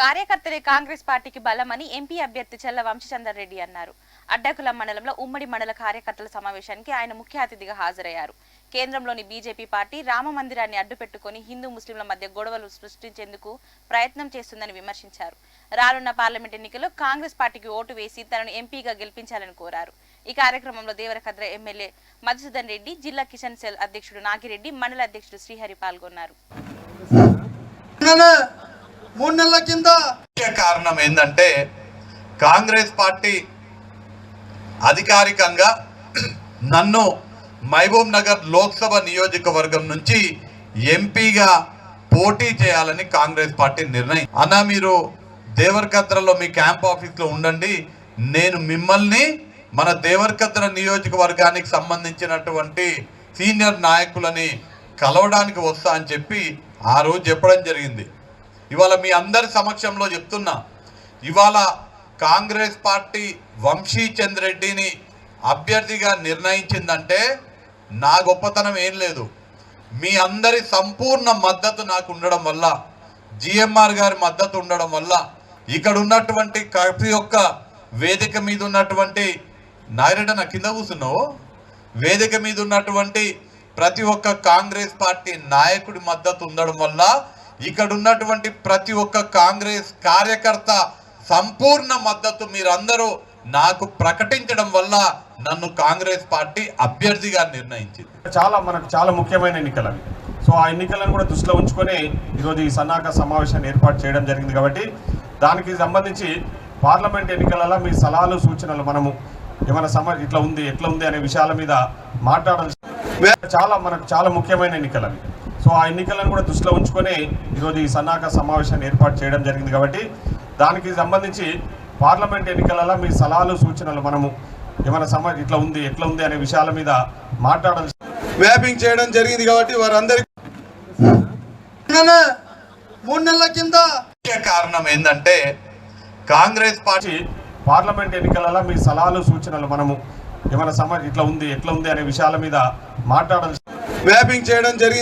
కార్యకర్తలే కాంగ్రెస్ పార్టీకి బలమని ఎంపీ అభ్యర్థి చెల్ల వంశచందర్ రెడ్డి అన్నారు. అడ్డకుల మండలంలో ఉమ్మడి మండల కార్యకర్తల సమావేశానికి ఆయన ముఖ్య అతిథిగా హాజరయ్యారు. కేంద్రంలోని బీజేపీ పార్టీ రామ మందిరాన్ని అడ్డుపెట్టుకుని హిందూ ముస్లింల మధ్య గొడవలు సృష్టించేందుకు ప్రయత్నం చేస్తుందని విమర్శించారు. రానున్న పార్లమెంట్ ఎన్నికల్లో కాంగ్రెస్ పార్టీకి ఓటు వేసి తనను ఎంపీగా గెలిపించాలని కోరారు. ఈ కార్యక్రమంలో దేవరకద్ర ఎమ్మెల్యే మధుసూదన్ రెడ్డి జిల్లా కిషన్ సెల్ అధ్యక్షుడు నాగిరెడ్డి మండల అధ్యక్షుడు శ్రీహరి పాల్గొన్నారు. మూడు నెలల కింద. ముఖ్య కారణం ఏంటంటే కాంగ్రెస్ పార్టీ అధికారికంగా నన్ను మహబూబ్ నగర్ లోక్సభ నియోజకవర్గం నుంచి ఎంపీగా పోటీ చేయాలని కాంగ్రెస్ పార్టీ నిర్ణయం. అన్న మీరు దేవరకద్రలో మీ క్యాంప్ ఆఫీస్లో ఉండండి. నేను మిమ్మల్ని మన దేవరకద్ర నియోజకవర్గానికి సంబంధించినటువంటి సీనియర్ నాయకులని కలవడానికి వస్తా అని చెప్పి ఆ రోజు చెప్పడం జరిగింది. ఇవాళ మీ అందరి సమక్షంలో చెప్తున్నా ఇవాళ కాంగ్రెస్ పార్టీ వంశీ చంద్రెడ్డిని అభ్యర్థిగా నిర్ణయించిందంటే నా గొప్పతనం ఏం లేదు. మీ అందరి సంపూర్ణ మద్దతు నాకు ఉండడం వల్ల జిఎంఆర్ గారి మద్దతు ఉండడం వల్ల ఇక్కడ ఉన్నటువంటి ప్రతి ఒక్క వేదిక మీద ఉన్నటువంటి నాయరెడ్డ నా కింద కూర్చున్నావు? వేదిక మీద ఉన్నటువంటి ప్రతి ఒక్క కాంగ్రెస్ పార్టీ నాయకుడి మద్దతు ఉండడం వల్ల ఇక్కడ ఉన్నటువంటి ప్రతి ఒక్క కాంగ్రెస్ కార్యకర్త సంపూర్ణ మద్దతు మీరందరూ నాకు ప్రకటించడం వల్ల నన్ను కాంగ్రెస్ పార్టీ అభ్యర్థిగా నిర్ణయించింది. చాలా మనకు చాలా ముఖ్యమైన ఎన్నికలు అవి. సో ఆ ఎన్నికలను కూడా దృష్టిలో ఉంచుకొని ఈరోజు ఈ సన్నాహక సమావేశాన్ని ఏర్పాటు చేయడం జరిగింది కాబట్టి దానికి సంబంధించి పార్లమెంట్ ఎన్నికలలో మీ సలహాలు సూచనలు మనము ఏమైనా సమ ఇట్లా ఉంది ఎట్లా ఉంది అనే విషయాల మీద మాట్లాడాల్సి చాలా మనకు చాలా ముఖ్యమైన ఎన్నికలు అవి. సో ఆ ఎన్నికలను కూడా దృష్టిలో ఉంచుకొని ఈరోజు ఈ సన్నాహక సమావేశాన్ని ఏర్పాటు చేయడం జరిగింది కాబట్టి దానికి సంబంధించి పార్లమెంట్ ఎన్నికలలో మీ సలహాలు సూచనలు మనము ఏమైనా సమ ఇట్లా ఉంది ఎట్లా ఉంది అనే విషయాల మీద మాట్లాడాల్సి వ్యాపింగ్ చేయడం జరిగింది కాబట్టి వారందరికీ మూడు నెలల కింద కారణం ఏంటంటే కాంగ్రెస్ పార్టీ పార్లమెంట్ ఎన్నికలలో మీ సలహాలు సూచనలు మనము ఏమైనా సమ ఇట్లా ఉంది ఎట్లా ఉంది అనే విషయాల మీద మాట్లాడాల్సి వ్యాపింగ్ చేయడం జరిగింది.